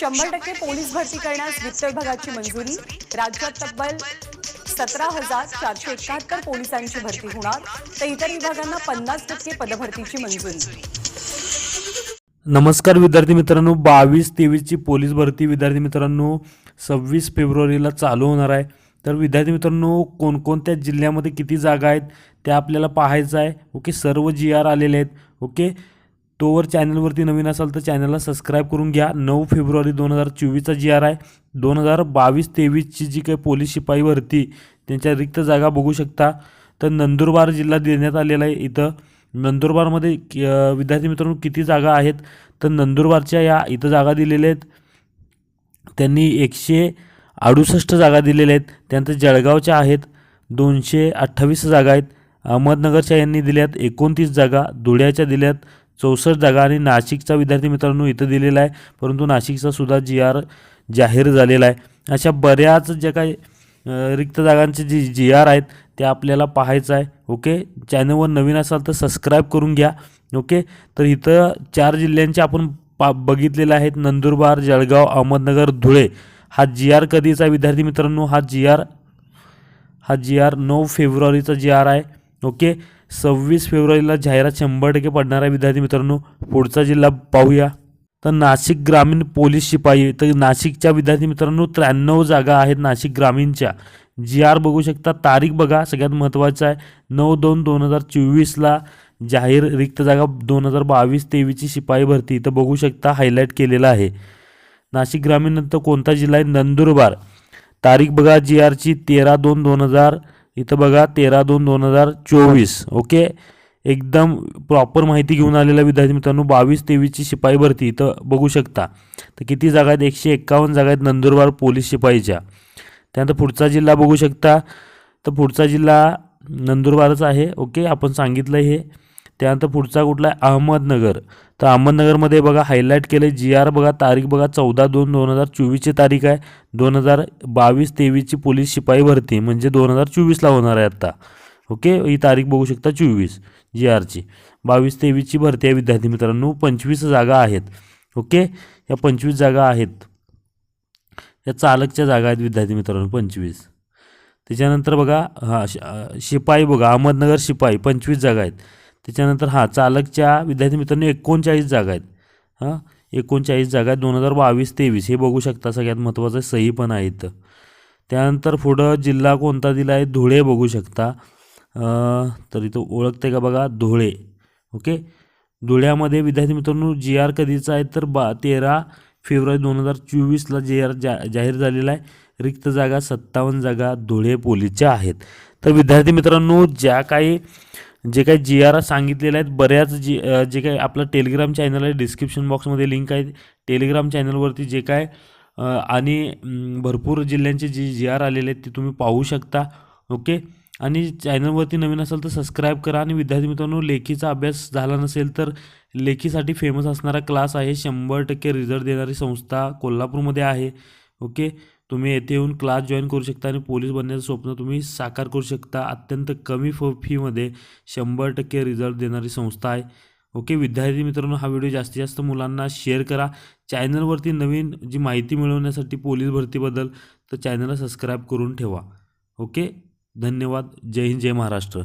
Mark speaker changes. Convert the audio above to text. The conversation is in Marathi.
Speaker 1: शंभर टक्के पोलीस भरती करण्यास वित्त विभागाची मंजुरी. राज्यात तब्बल सतरा हजार चारशे एकाहत्तर पोलिसांची भरती होणार. तर इतर विभागांना पन्नास टक्के पदभरतीची मंजुरी.
Speaker 2: नमस्कार विद्यार्थी मित्रांनो. बावीस तेवीसची पोलीस भरती विद्यार्थी मित्रांनो सव्वीस फेब्रुवारीला चालू होणार आहे. तर विद्यार्थी मित्रांनो कोणकोणत्या जिल्ह्यामध्ये किती जागा आहेत त्या आपल्याला पाहायचं आहे. ओके सर्व जी आर आलेले आहेत. ओके तोवर चॅनलवरती नवीन असाल तर चॅनलला सबस्क्राईब करून घ्या. नऊ फेब्रुवारी दोन हजार चोवीसचा जी आर आहे. दोन हजार बावीस तेवीसची जी काही पोलीस शिपाई भरती त्यांच्या रिक्त जागा बघू शकता. तर नंदुरबार जिल्हा देण्यात आलेला आहे इथं. नंदुरबारमध्ये विद्यार्थी मित्रांनो किती जागा आहेत? तर नंदुरबारच्या या इथं जागा दिलेल्या आहेत. त्यांनी एकशे अडुसष्ट जागा दिलेल्या आहेत. त्यानंतर जळगावच्या आहेत. दोनशे अठ्ठावीस जागा आहेत. अहमदनगरच्या यांनी दिल्यात. एकोणतीस जागा. धुळ्याच्या दिल्यात. चौसष्ट जागा आणि नाशिकचा विद्यार्थी मित्रांनो इथं दिलेला आहे. परंतु नाशिकचा सुद्धा जी आर जाहीर झालेला आहे. अशा बऱ्याच ज्या काही रिक्त जागांचे जी जी आर आहेत ते आपल्याला पाहायचं आहे. ओके? चॅनलवर नवीन असाल तर सबस्क्राईब करून घ्या. ओके? तर इथं चार जिल्ह्यांचे आपण पा बघितलेले आहेत. नंदुरबार जळगाव अहमदनगर धुळे. हा जी आर कधीचा विद्यार्थी मित्रांनो? हा जी आर हा जी आर नऊ फेब्रुवारीचा जी आर आहे. ओके? सव्वीस फेब्रुवारीला जाहिरात शंभर टक्के पडणार आहे. विद्यार्थी मित्रांनो पुढचा जिल्हा पाहूया. तर नाशिक ग्रामीण पोलीस शिपाई तर नाशिकच्या विद्यार्थी मित्रांनो त्र्याण्णव जागा आहेत नाशिक ग्रामीणच्या. जी आर बघू शकता तारीख बघा सगळ्यात महत्त्वाचं आहे. नऊ दोन दोन हजार चोवीसला जाहीर रिक्त जागा दोन हजार बावीस तेवीसची शिपाई भरती. इथं बघू शकता हायलाईट केलेलं आहे. नाशिक ग्रामीण नंतर कोणता जिल्हा आहे? नंदुरबार. तारीख बघा जी आरची तेरा दोन दोन हजार इथं बघा तेरा दोन दोन हजार चोवीस ओके? एकदम प्रॉपर माहिती घेऊन आलेल्या विद्यार्थी मित्रांनो बावीस तेवीसची शिपाई भरती इथं बघू शकता. तर किती जागा आहेत? एकशे एक्कावन्न जागा आहेत नंदुरबार पोलीस शिपाईच्या. त्यानंतर पुढचा जिल्हा बघू शकता. तर पुढचा जिल्हा नंदुरबारच आहे ओके? आपण सांगितलं हे. त्यानंतर पुढचा कुठला आहे? अहमदनगर. तर अहमदनगरमध्ये बघा हायलाईट केले जी आर बघा तारीख बघा चौदा दोन दोन हजार चोवीसची तारीख आहे. दोन हजार बावीस तेवीसची पोलीस शिपाई भरती म्हणजे दोन हजार चोवीसला होणार आहे आत्ता ओके? ही तारीख बघू शकता चोवीस जी आरची बावीस तेवीसची भरती आहे विद्यार्थी मित्रांनो. पंचवीस जागा आहेत. ओके? या पंचवीस जागा आहेत. या चालकच्या जागा आहेत विद्यार्थी मित्रांनो पंचवीस. त्याच्यानंतर बघा हां शिपाई बघा अहमदनगर शिपाई पंचवीस जागा आहेत. त्याच्यानंतर हा चालकच्या विद्यार्थी मित्रांनो एकोणचाळीस जागा आहेत. हां? एकोणचाळीस जागा आहेत. दोन हजार बावीस तेवीस हे बघू शकता सगळ्यात महत्त्वाचं सही पण आहेत त्यानंतर पुढं जिल्हा कोणता दिला आहे? धुळे बघू शकता. तर इथं ओळखते का बघा? धुळे. ओके? धुळ्यामध्ये विद्यार्थी मित्रांनो जी आर कधीचा आहे तर बा तेरा फेब्रुवारी दोन हजार चोवीसला जे आर जा जाहीर झालेला आहे. रिक्त जागा सत्तावन्न जागा धुळे पोलीसच्या आहेत. तर विद्यार्थी मित्रांनो ज्या काही जे काही जी आर सांगितलेले आहेत बऱ्याच जी जे काही आपलं टेलिग्राम चॅनल आहे डिस्क्रिप्शन बॉक्समध्ये लिंक आहे. टेलिग्राम चॅनलवरती जे काय आणि भरपूर जिल्ह्यांचे जे जी आर आलेले आहेत ते तुम्ही पाहू शकता. ओके? आणि चॅनलवरती नवीन असेल तर सबस्क्राईब करा. आणि विद्यार्थी मित्रांनो लेखीचा अभ्यास झाला नसेल तर लेखीसाठी फेमस असणारा क्लास आहे. शंभर टक्के रिझल्ट देणारी संस्था कोल्हापूरमध्ये आहे. ओके? तुम्ही येथे येऊन क्लास जॉईन करू शकता आणि पोलीस बनण्याचं स्वप्न तुम्ही साकार करू शकता. अत्यंत कमी फ फीमध्ये शंभर टक्के रिझल्ट देणारी संस्था आहे. ओके विद्यार्थी मित्रांनो हा व्हिडिओ जास्तीत जास्त मुलांना शेअर करा. चॅनलवरती नवीन जी माहिती मिळवण्यासाठी पोलीस भरतीबद्दल तर चॅनलला सबस्क्राईब करून ठेवा. ओके धन्यवाद. जय हिंद जय महाराष्ट्र.